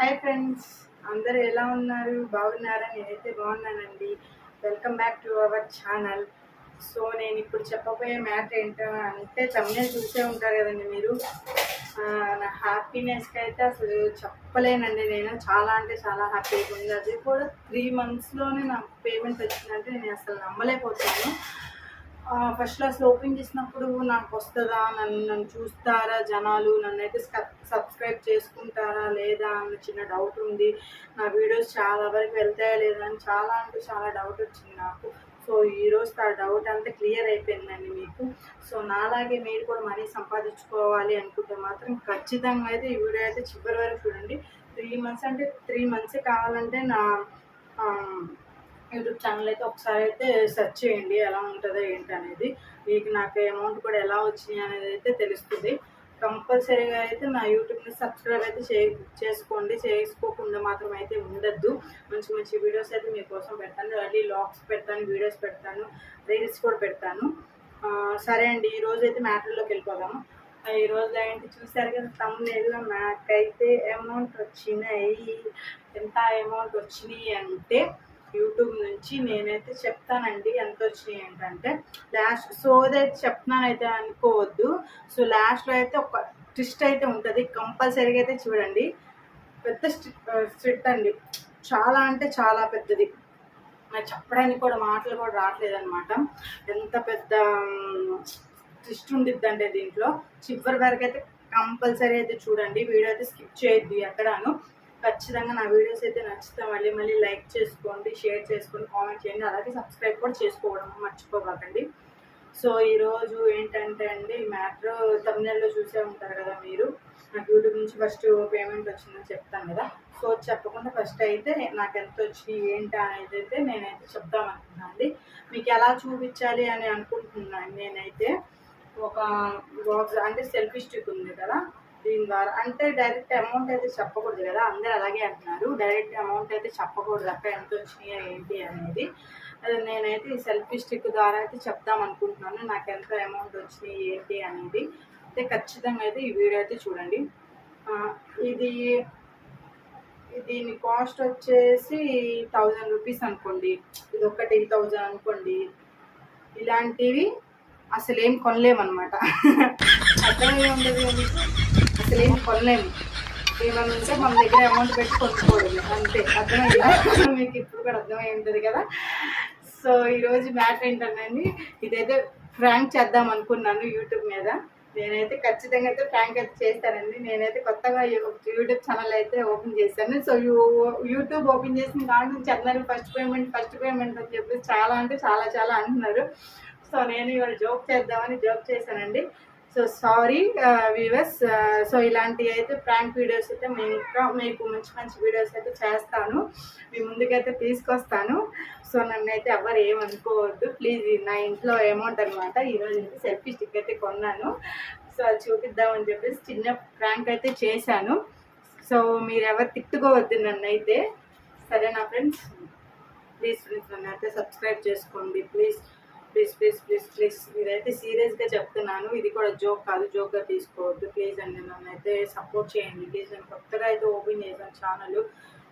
Hi friends అందరు ఎలా ఉన్నారు? బాగున్నారా? నేనైతే బాగున్నానండి. Welcome back to our channel so నేను ఇప్పుడు చెప్పబోయే మ్యాటర్ ఏంటో అంటే తమిళ చూసే ఉంటారు కదండి మీరు. నా హ్యాపీనెస్కి అయితే అసలు చెప్పలేనండి నేను. చాలా అంటే చాలా హ్యాపీగా ఉంది. అది కూడా త్రీ మంత్స్లోనే నాకు పేమెంట్ వచ్చిందంటే నేను అసలు నమ్మలేకపోతున్నాను. ఫస్ట్ క్లాస్ ఓపెన్ చేసినప్పుడు నాకు వస్తుందా? నన్ను నన్ను చూస్తారా జనాలు? నన్ను అయితే సబ్స్క్రైబ్ చేసుకుంటారా లేదా అన్న చిన్న డౌట్ ఉంది. నా వీడియోస్ చాలా వరకు వెళ్తాయా లేదా అని చాలా అంటే చాలా డౌట్ వచ్చింది నాకు. సో ఈరోజు ఆ డౌట్ అంతా క్లియర్ అయిపోయిందండి మీకు. సో నాలాగే మీరు కూడా మనీ సంపాదించుకోవాలి అనుకుంటే మాత్రం ఖచ్చితంగా అయితే ఈ వీడియో అయితే చివరి వరకు చూడండి. త్రీ మంత్స్ అంటే త్రీ మంత్స్ కావాలంటే నా యూట్యూబ్ ఛానల్ అయితే ఒకసారి అయితే సెర్చ్ చేయండి ఎలా ఉంటుందో ఏంటి అనేది. మీకు నాకు అమౌంట్ కూడా ఎలా వచ్చినాయి అనేది అయితే తెలుస్తుంది. కంపల్సరీగా అయితే నా యూట్యూబ్ని సబ్స్క్రైబ్ అయితే చే చేసుకోండి. చేసుకోకుండా మాత్రం అయితే ఉండద్దు. మంచి మంచి వీడియోస్ అయితే మీకోసం పెడతాను. అల్లి లాగ్స్ పెడతాను వీడియోస్ పెడతాను రీల్స్ కూడా పెడతాను. సరే అండి ఈరోజు అయితే మ్యాటర్లోకి వెళ్ళిపోదాము ఈరోజు ఏంటి చూసారు కదా తమ్ముళ్ళు నాకైతే అమౌంట్ వచ్చినాయి. ఎంత అమౌంట్ వచ్చినాయి అంటే యూట్యూబ్ నుంచి నేనైతే చెప్తానండి ఎంత వచ్చినాయి ఏంటంటే లాస్ట్ సో అయితే చెప్తున్నానైతే అనుకోవద్దు. సో లాస్ట్లో అయితే ఒక ట్విస్ట్ అయితే ఉంటుంది. కంపల్సరీగా అయితే చూడండి. పెద్ద స్ట్రిట్ అండి. చాలా అంటే చాలా పెద్దది. నాకు చెప్పడానికి కూడా మాటలు కూడా రావట్లేదు అనమాట ఎంత పెద్ద ట్విస్ట్ ఉండిద్దండి దీంట్లో. చివరి వరకు అయితే కంపల్సరీ అయితే చూడండి. వీడియో అయితే స్కిప్ చేయొద్దు ఎక్కడాను. ఖచ్చితంగా నా వీడియోస్ అయితే నచ్చితే మళ్ళీ మళ్ళీ లైక్ చేసుకోండి షేర్ చేసుకోండి కామెంట్ చేయండి. అలాగే సబ్స్క్రైబ్ కూడా చేసుకోవడం మర్చిపోకండి సో ఈరోజు ఏంటంటే అండి మ్యాటర్ తమిళనాడులో చూసే ఉంటారు కదా మీరు. నాకు యూట్యూబ్ నుంచి ఫస్ట్ పేమెంట్ వచ్చిందని చెప్తాను కదా. సో చెప్పకుండా ఫస్ట్ అయితే నాకు ఎంత వచ్చి ఏంటి అనేది అయితే నేనైతే చెప్దాం అనుకుంటున్నాను అండి. మీకు ఎలా చూపించాలి అని అనుకుంటున్నాను నేనైతే. ఒక బాక్స్ అంటే సెల్ఫీ స్టిక్ ఉంది కదా. దీని ద్వారా అంటే డైరెక్ట్ అమౌంట్ అయితే చెప్పకూడదు కదా అందరు అలాగే అంటున్నారు. డైరెక్ట్ అమౌంట్ అయితే చెప్పకూడదు అక్క ఎంత వచ్చినాయి ఏంటి అనేది. అది నేనైతే ఈ సెల్ఫీ స్టిక్ ద్వారా అయితే చెప్దాం అనుకుంటున్నాను నాకు ఎంత అమౌంట్ వచ్చినాయి ఏంటి అనేది. అయితే ఖచ్చితంగా అయితే ఈ వీడియో అయితే చూడండి. ఇది దీని కాస్ట్ వచ్చేసి థౌజండ్ రూపీస్ అనుకోండి. ఇది ఒకటి థౌజండ్ అనుకోండి. ఇలాంటివి అసలు ఏం కొనలేమన్నమాట. అర్థమయ్యే ఉండదు కదా అసలు ఏం కొనలేము ఏమన్నా ఉంటే మన దగ్గర అమౌంట్ పెట్టి కొనుక్కోవడం అంతే. అర్థమైందా? మీకు ఇప్పుడు కూడా అర్థమై ఉంటుంది కదా? సో ఈరోజు మ్యాటర్ ఏంటండి ఇదైతే ఫ్రాంక్ చేద్దాం అనుకున్నాను యూట్యూబ్ మీద. నేనైతే ఖచ్చితంగా అయితే ఫ్రాంక్ అయితే చేస్తానండి. నేనైతే కొత్తగా యూట్యూబ్ ఛానల్ అయితే ఓపెన్ చేశాను. సో యూ- యూట్యూబ్ ఓపెన్ చేసిన కాడి నుంచి అందరూ ఫస్ట్ పేమెంట్ ఫస్ట్ పేమెంట్ అని చెప్పి చాలా అంటే చాలా చాలా అంటున్నారు. సో నేను ఇవాళ జోక్ చేద్దామని జోక్ చేశానండి. సో సారీ వ్యూవర్స్ సో ఇలాంటివి అయితే ప్రాంక్ వీడియోస్ అయితే మేము ఇంకా మీకు మంచి మంచి వీడియోస్ అయితే చేస్తాను. మీ ముందుకైతే తీసుకొస్తాను. సో నన్ను అయితే ఎవరు ఏమనుకోవద్దు. ప్లీజ్ నా ఇంట్లో అమౌంట్ అనమాట ఈరోజు అయితే సెల్ఫీ స్టిక్ అయితే కొన్నాను. సో అది చూపిద్దామని చెప్పేసి చిన్న ప్రాంక్ అయితే చేశాను. సో మీరు ఎవరు తిట్టుకోవద్దు నన్ను అయితే సరేనా ఫ్రెండ్స్ ప్లీజ్ ఫ్రెండ్స్ నన్ను అయితే సబ్స్క్రైబ్ చేసుకోండి. ప్లీజ్ ప్లీజ్ ప్లీజ్ ప్లీజ్ ఇదైతే సీరియస్గా చెప్తున్నాను. ఇది కూడా జోక్ కాదు జోక్గా తీసుకోవద్దు. ప్లీజ్ అండి నన్ను అయితే సపోర్ట్ చేయండి. ప్లీజ్ నేను కొత్తగా అయితే ఓపెన్ చేశాను ఛానల్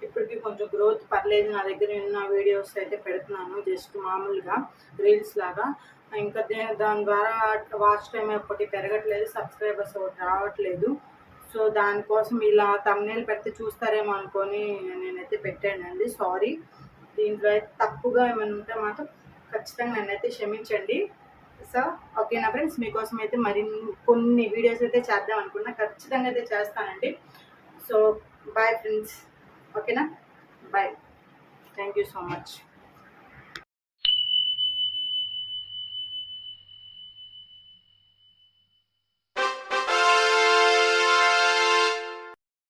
ఇప్పటికీ కొంచెం గ్రోత్ పర్లేదు. నా దగ్గర ఉన్న వీడియోస్ అయితే పెడుతున్నాను జస్ట్ మామూలుగా రీల్స్ లాగా. ఇంకా దే- దాని ద్వారా వాచ్ టైం ఒకటి పెరగట్లేదు. సబ్స్క్రైబర్స్ ఒకటి రావట్లేదు. సో దానికోసం ఇలా తమ్నేలు పెడితే చూస్తారేమో అనుకొని నేనైతే పెట్టానండి. సారీ దీంట్లో అయితే తప్పుగా ఏమైనా ఉంటే మాత్రం ఖచ్చితంగా నన్నైతే క్షమించండి. సో ఓకేనా ఫ్రెండ్స్ మీకోసం అయితే మరి కొన్ని వీడియోస్ అయితే చేద్దాం అనుకున్నా. ఖచ్చితంగా అయితే చేస్తానండి. So bye friends. ఓకేనా? Bye. Thank you so much.